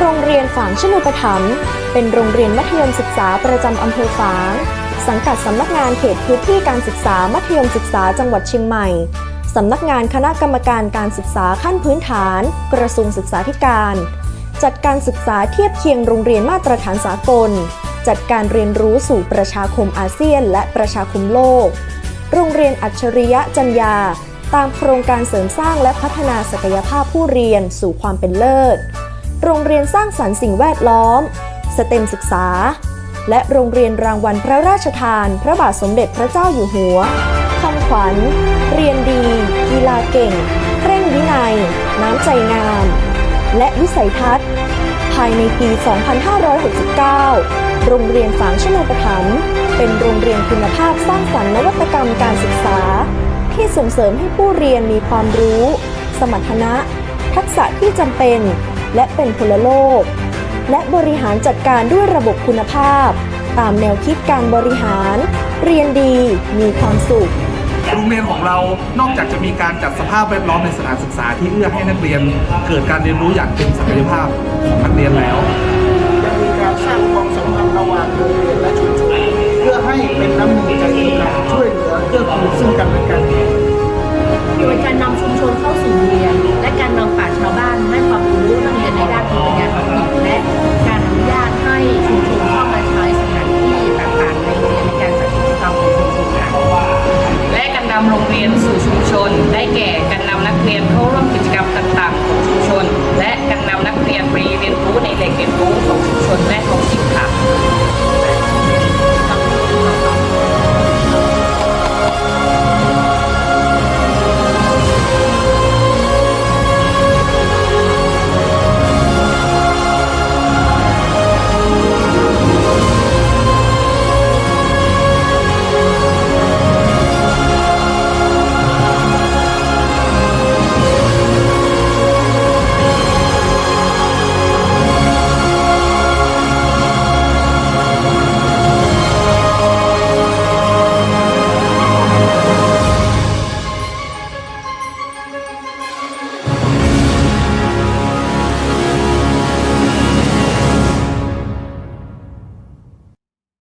โรงเรียนฝางชนุปถัมภ์เป็นโรงเรียนมัธยมศึกษาประจำอำเภอฝาง สังกัดสำนักงานเขตพื้นที่การศึกษามัธยมศึกษาจังหวัดเชียงใหม่สำนักงานคณะกรรมการการศึกษาขั้นพื้นฐาน กระทรวงศึกษาธิการ จัดการศึกษาเทียบเคียงโรงเรียนมาตรฐานสากล จัดการเรียนรู้สู่ประชาคมอาเซียน และประชาคมโลก โรงเรียนอัจฉริยะจัญญา ตามโครงการเสริมสร้างและพัฒนาศักยภาพผู้เรียนสู่ความเป็นเลิศ โรงเรียนสร้างสรรค์สิ่งแวดล้อม สเต็มศึกษา และโรงเรียนรางวัลพระราชทาน พระบาทสมเด็จพระเจ้าอยู่หัวคำขวัญ เรียนดี กีฬาเก่งเร่งวินัย น้ำใจงาม และวิสัยทัศน์ ภายในปี 2569 โรงเรียนฝางชนประถมเป็นโรงเรียนคุณภาพสร้างสรรค์นวัตกรรมการศึกษา ที่ส่งเสริมให้ผู้เรียนมีความรู้ สมรรถนะ ทักษะที่จำเป็น และเป็นพลโลก และบริหารจัดการด้วยระบบคุณภาพ ตามแนวคิดการบริหาร เรียนดีมีความสุขโรงเรียนของเรา นอกจากจะมีการจัดสภาพแวดล้อมในสถานศึกษาที่เอื้อให้นักเรียน เกิดการเรียนรู้อย่างเต็มศักยภาพของนักเรียนแล้ว รมโรงเรียนสู่ชุมชน ได้แก่การนำนักเรียน